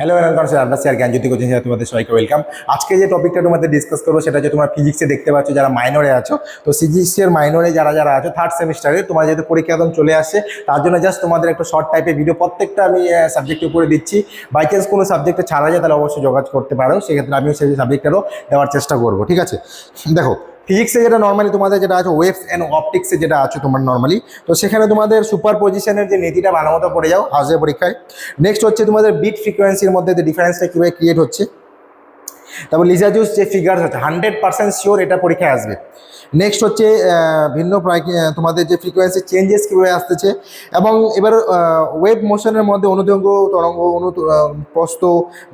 Hello welcome sir আমরা sir Gyanjyoti coaching sir তোমাদের সবাইকে ওয়েলকাম আজকে যে টপিকটা তোমাদের ডিসকাস করব, সেটা হচ্ছে তোমরা ফিজিক্সে দেখতে পাচ্ছ, যারা মাইনরে আছো। তো ফিজিক্সের মাইনরে যারা যারা আছো থার্ড সেমিস্টারে তোমার যেহেতু পরীক্ষা একদম চলে আসছে তার জন্য জাস্ট তোমাদের একটা শর্ট টাইপের ভিডিও প্রত্যেকটা আমি সাবজেক্টের উপরে দিচ্ছি। বাই চান্স কোনো সাবজেক্টে ছাড়া যায়, তাহলে অবশ্যই যোগাযোগ করতে পারো। সেক্ষেত্রে আমিও সেই সাবজেক্টেরও দেওয়ার চেষ্টা করব, ঠিক আছে? দেখো ফিজিক্সে যেটা নর্মালি তোমাদের যেটা আছে ওয়েভস অ্যান্ড অপটিক্সে যেটা আছে তোমার নর্মালি তো সেখানে তোমাদের সুপার পজিশনের যে নীতিটা ভালো মতো পড়ে যাও হাউসের পরীক্ষায়। নেক্সট হচ্ছে তোমাদের বিট ফ্রিকোয়েন্সির মধ্যে যে ডিফারেন্সটা কীভাবে ক্রিয়েট হচ্ছে। তারপর লিজাজুস যে ফিগার্স আছে হান্ড্রেড পার্সেন্ট শিওর এটা পরীক্ষায় আসবে। নেক্সট হচ্ছে ভিন্ন তোমাদের যে ফ্রিকোয়েন্সি চেঞ্জেস কীভাবে আসতেছে। এবং এবার ওয়েভ মোশনের মধ্যে অনুদঙ্গ তরঙ্গ অনু আহ, প্রস্থ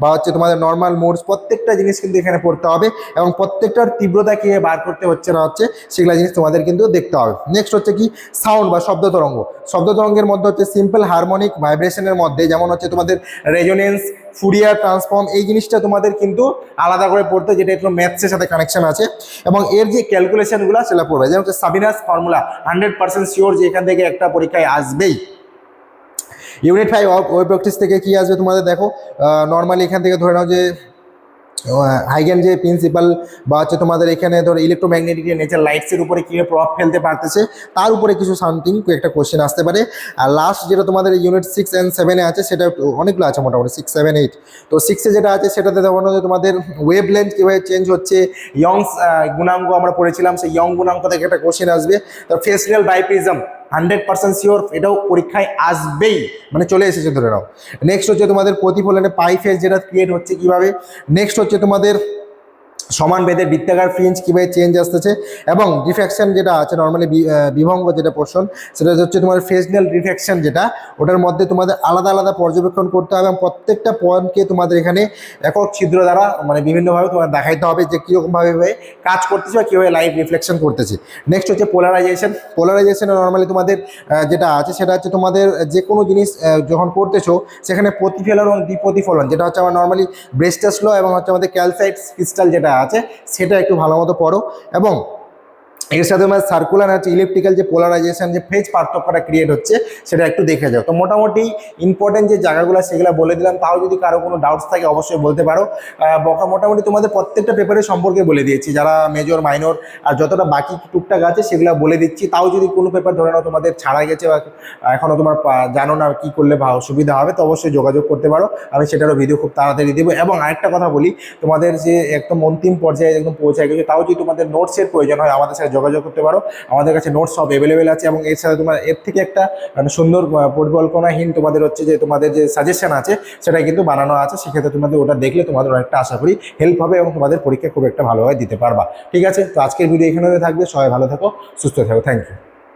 বা হচ্ছে তোমাদের নর্মাল মোডস প্রত্যেকটা জিনিস কিন্তু এখানে পড়তে হবে এবং প্রত্যেকটার তীব্রতা কীভাবে বার করতে হচ্ছে না হচ্ছে সেগুলো জিনিস তোমাদের কিন্তু দেখতে হবে। নেক্সট হচ্ছে কি সাউন্ড বা শব্দ তরঙ্গ। শব্দ তরঙ্গের মধ্যে হচ্ছে সিম্পল হারমোনিক ভাইব্রেশনের মধ্যে যেমন হচ্ছে তোমাদের রেজোনেন্স ফুরিয়ার ট্রান্সফর্ম এই জিনিসটা তোমাদের কিন্তু আলাদা করে পড়তে, যেটা একটু ম্যাথসের সাথে কানেকশন আছে। এবং এর যে ক্যালকুলেশনগুলো সেটা পড়বে। যেমন Sabine's formula hundred percent sure যে এখান থেকে একটা পরীক্ষায় আসবেই। ইউনিট ফাইভ ওয়েব প্র্যাকটিস থেকে কি আসবে তোমাদের দেখো? নর্মালি এখান থেকে ধরে নাও যে হাইগেন যে প্রিন্সিপাল বা হচ্ছে তোমাদের এখানে ধরো ইলেকট্রোম্যাগনেটিক নেচার লাইটসের উপরে কীভাবে প্রভাব ফেলতে পারতেছে, তার উপরে কিছু সামথিং একটা কোশ্চেন আসতে পারে। আর লাস্ট যেটা তোমাদের ইউনিট সিক্স অ্যান্ড সেভেনে আছে, সেটা অনেকগুলো আছে মোটামুটি সিক্স সেভেন এইট তো সিক্সে যেটা আছে, সেটাতে যে তোমাদের ওয়েভ লেন্থ কীভাবে চেঞ্জ হচ্ছে ইয়ংস গুণাঙ্ক আমরা পড়েছিলাম, সেই ইয়ং গুণাঙ্ক থেকে একটা কোশ্চেন আসবে। তো facial biprism hundred percent sure এটাও পরীক্ষায় আসবেই। মানে চলে এসেছে ধরে নাও। নেক্সট হচ্ছে তোমাদের প্রতিফলনে পাই ফেস যেটা ক্রিয়েট হচ্ছে কীভাবে? নেক্সট হচ্ছে তোমাদের সমান বেদের বৃত্তাকার ফ্রিঞ্জ কীভাবে চেঞ্জ আসতেছে এবং ডিফ্র্যাকশন যেটা আছে নর্মালি বিভঙ্গ যেটা পোর্শন সেটা হচ্ছে তোমার ফেজনাল রিফ্র্যাকশন যেটা, ওটার মধ্যে তোমাদের আলাদা আলাদা পর্যবেক্ষণ করতে হবে এবং প্রত্যেকটা পয়েন্টকে তোমাদের এখানে একক ছিদ্র দ্বারা মানে বিভিন্নভাবে তোমার দেখাইতে হবে যে কীরকমভাবে কাজ করতেছে বা কীভাবে লাইট রিফ্লেকশন করতেছে। নেক্সট হচ্ছে পোলারাইজেশন পোলারাইজেশনে নর্মালি তোমাদের যেটা আছে, সেটা হচ্ছে তোমাদের যে কোনো জিনিস যখন করতেছো, সেখানে প্রতিফলন এবং দ্বিপ্রতিফলন, যেটা হচ্ছে আমার নর্মালি ব্রেস্টাস এবং হচ্ছে আমাদের ক্যালসাইট ক্রিস্টাল যেটা আছে সেটা একটু ভালো মতো পড়ো। এবং এর সাথে আমার সার্কুলার আছে ইলেকট্রিক্যাল যে পোলারাইজেশন যে ফেজ পার্থক্যটা ক্রিয়েট হচ্ছে, সেটা একটু দেখে যাও। তো মোটামুটি ইম্পর্টেন্ট যে জায়গাগুলো সেগুলো বলে দিলাম। তাও যদি কারও কোনো ডাউটস থাকে, অবশ্যই বলতে পারো। মোটামুটি তোমাদের প্রত্যেকটা পেপারের সম্পর্কে বলে দিয়েছি। যারা মেজর মাইনর আর যতটা বাকি টুকটাক আছে, সেগুলো বলে দিচ্ছি। তাও যদি কোনো পেপার ধরে নাও, তোমাদের ছাড়া গেছে বা এখনও তোমার জানো না কী করলে সুবিধা হবে, তো অবশ্যই যোগাযোগ করতে পারো। আমি সেটারও ভিডিও খুব তাড়াতাড়ি দেবো। এবং আরেকটা কথা বলি, তোমাদের যে একদম অন্তিম পর্যায়ে একদম পৌঁছে গেছে, তাও যদি তোমাদের নোটসের প্রয়োজন হয়, আমাদের সাথে যোগাযোগ করতে পারো। আমাদের কাছে নোটস সব অ্যাভেলেবেল আছে এবং এর সাথে তোমার, এর থেকে একটা মানে সুন্দর পরিকল্পনাহীন তোমাদের হচ্ছে যে, তোমাদের যে সাজেশন আছে সেটা কিন্তু বানানো আছে। সেক্ষেত্রে তোমাদের ওটা দেখলে তোমাদের অনেকটা আশা করি হেল্প হবে এবং তোমাদের পরীক্ষা খুব একটা ভালোভাবে দিতে পারবা। ঠিক আছে? তো আজকের ভিডিও এখানে থাকবে। সবাই ভালো থাকো, সুস্থ থাকো। Thank you